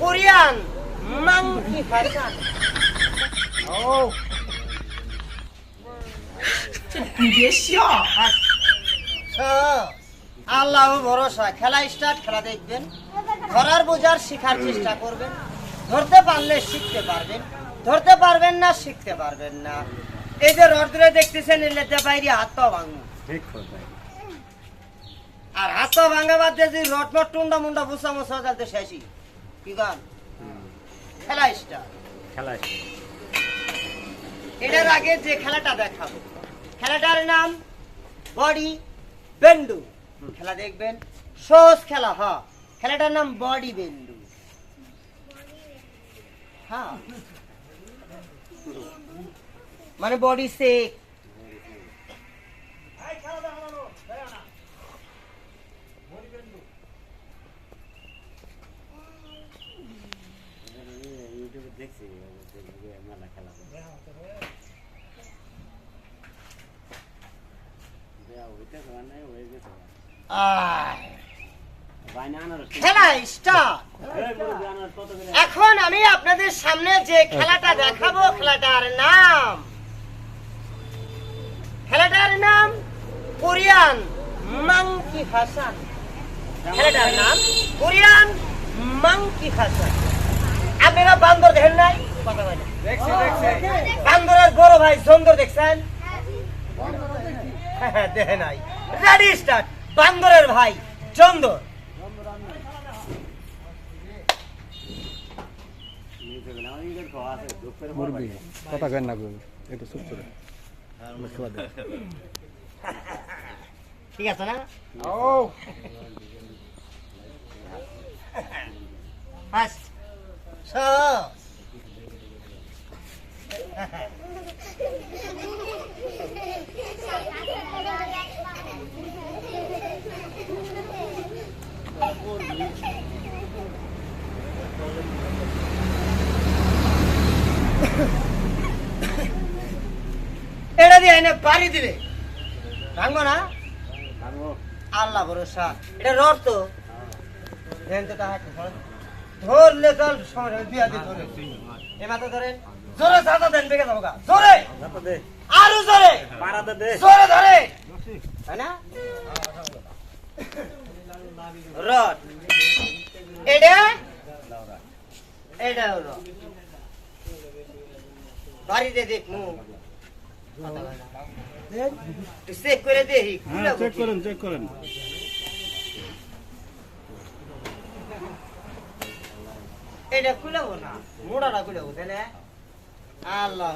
Korean monkey fashion ও 你别笑， আল্লাহ ভরসা খেলা start খেলা দেখবেন ধরার বোঝার শেখার চেষ্টা করবেন ধরতে পারলে শিখতে পারবেন ধরতে পারবেন না শিখতে পারবেন না এই যে রড ধরে দেখতেছেন এলেতে বাইরে হাত পা ভাঙবো ঠিক কথা আর হাত পা ভাঙা বাদ দিয়ে যদি রড মট টুন্ডা মুন্ডা বুসা মুসা চালতে শেষই কি গান? খেলা স্টার্ট খেলা এটার আগে যে খেলাটা দেখাবো। খেলাটার নাম বডি বেন্ডু খেলা দেখবেন? সহজ খেলা হ। খেলাটার নাম বডি বেন্ডু হ্যাঁ মানে বডি শেক মেলা খেলা এখন আমি আপনাদের সামনে যে খেলাটা দেখাবো, খেলাটার নাম। খেলাটার নাম কোরিয়ান মাংকি ফ্যাশন খেলাটার নাম কোরিয়ান মাংকি ফ্যাশন আপনারা বান্দর দেখেন নাই? দেখছি দেখছি। বান্দরের বড় ভাই সুন্দর দেখছেন? হ্যাঁ, দেখে নাই। রেডি স্টার্ট বান্দরের ভাই চন্দর। মুরগি কথা কেন না একটু চুপ করে। ঠিক আছে না? ফার্স্ট এটা দিয়ে এনে বাড়ি দিলে ভাঙবো না আল্লাহ ভরসা এটা রড তো দেন তো তাহা। ধরলে চল সময় দিয়া দিয়ে ধরে। এ মাথা ধরেন জোরে সাদা দেন বেগে যাব জোরে। দে। আরও জোরে। জোরে ধরে। তাই না? রড। এটা? এটা হলো বাড়িতে দেখ মু। চেক করে দেখি চেক করেন চেক করেন। এটা খুলে না। মোড়াটা খুলে তাহলে আল্লাহ